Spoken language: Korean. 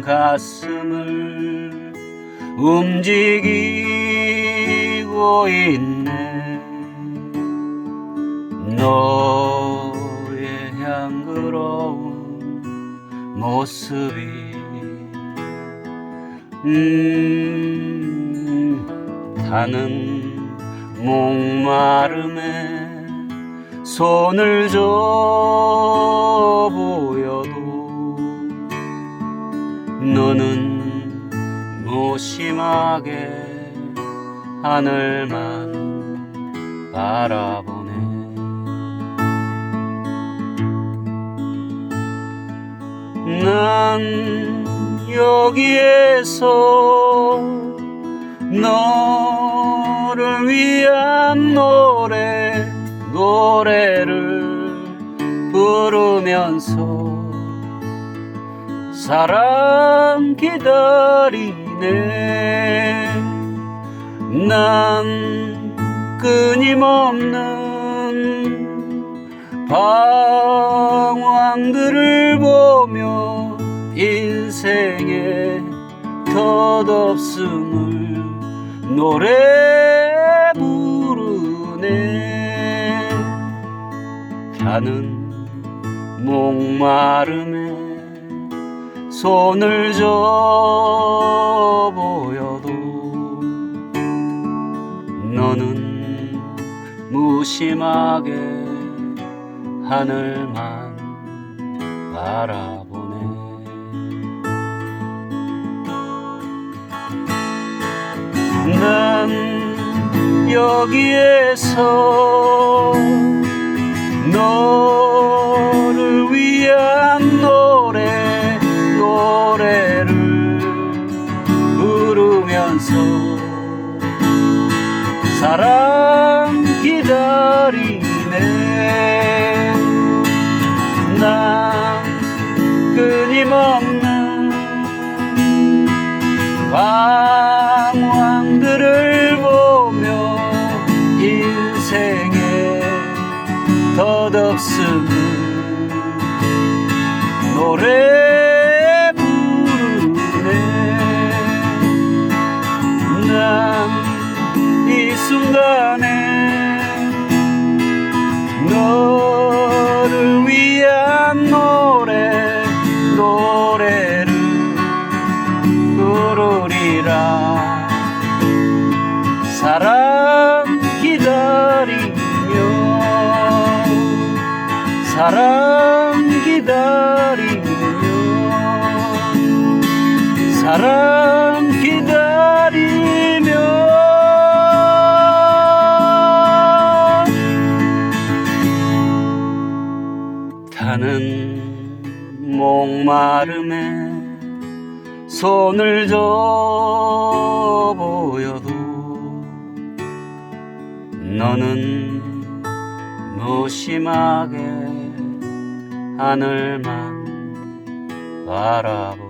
가슴을 움직이고 있네. 너의 향그러운 모습이 음 타는 목마름에 손을 줘 보여도 너는 무심하게 하늘만 바라보네. 난 여기에서 너를 위한 노래 노래를 부르면서 사랑 기다리네. 난 끊임없는 방황들을 보며 인생의 덧없음을 노래 부르네. 타는 목마름에 손을 줘 보여도 너는 무심하게 하늘만 바라보네. 난 여기에서 너 부르면서 사랑 기다리네. 난 끊임없는 방황들을 보며 인생의 덧없음을 노래 사랑 기다리며 타는 목마름에 손을 줘 보여도 너는 무심하게 하늘만 바라보